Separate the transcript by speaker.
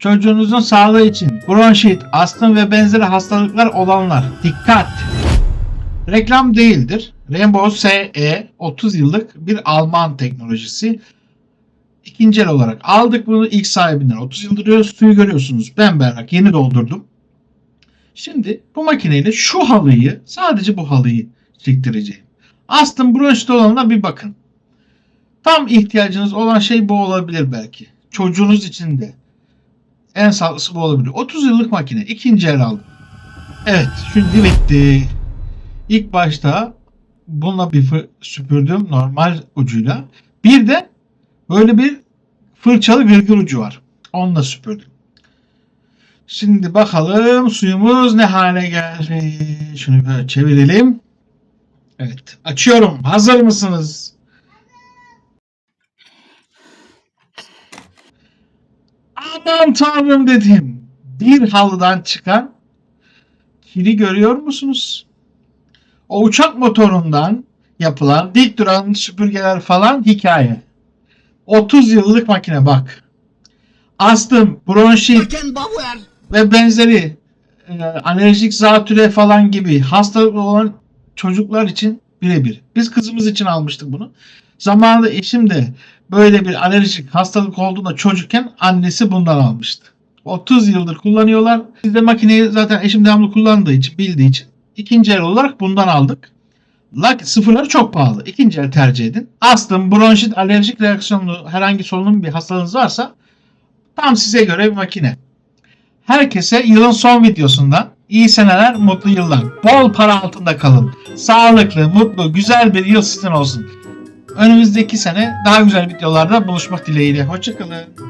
Speaker 1: Çocuğunuzun sağlığı için bronşit, astım ve benzeri hastalıklar olanlar dikkat! Reklam değildir. Rainbow SE 30 yıllık bir Alman teknolojisi. İkinci el olarak aldık bunu ilk sahibinden 30 yıldır diyoruz. Suyu görüyorsunuz bemberrak yeni doldurdum. Şimdi bu makineyle şu halıyı sadece bu halıyı çektireceğim. Astım bronşit olanlar bir bakın. Tam ihtiyacınız olan şey bu olabilir belki. Çocuğunuz için de en sağlıklısı bu olabilir. 30 yıllık makine. ikinci el aldım. Evet şimdi bitti. İlk başta bununla bir süpürdüm normal ucuyla. Bir de böyle bir fırçalı virgül ucu var. Onunla süpürdüm. Şimdi bakalım suyumuz ne hale geldi. Şunu böyle çevirelim. Evet açıyorum. Hazır mısınız? Aman tanrım dedim. Bir halıdan çıkan kiri görüyor musunuz? O uçak motorundan yapılan dik duran süpürgeler falan hikaye. 30 yıllık makine bak. Astım, bronşit ve benzeri e, alerjik zatüre falan gibi hastalıklı olan çocuklar için birebir. Biz kızımız için almıştık bunu. Zamanında eşim de böyle bir alerjik hastalık olduğunda çocukken annesi bundan almıştı. 30 yıldır kullanıyorlar. Biz de makineyi zaten eşim devamlı kullandığı için bildiği için ikinci el olarak bundan aldık. Lak sıfırları çok pahalı. İkinci el tercih edin. Astım, bronşit, alerjik reaksiyonlu herhangi solunum bir hastalığınız varsa tam size göre bir makine. Herkese yılın son videosundan iyi seneler, mutlu yıllar. Bol para altında kalın. Sağlıklı, mutlu, güzel bir yıl sizin olsun. Önümüzdeki sene daha güzel videolarda buluşmak dileğiyle. Hoşçakalın.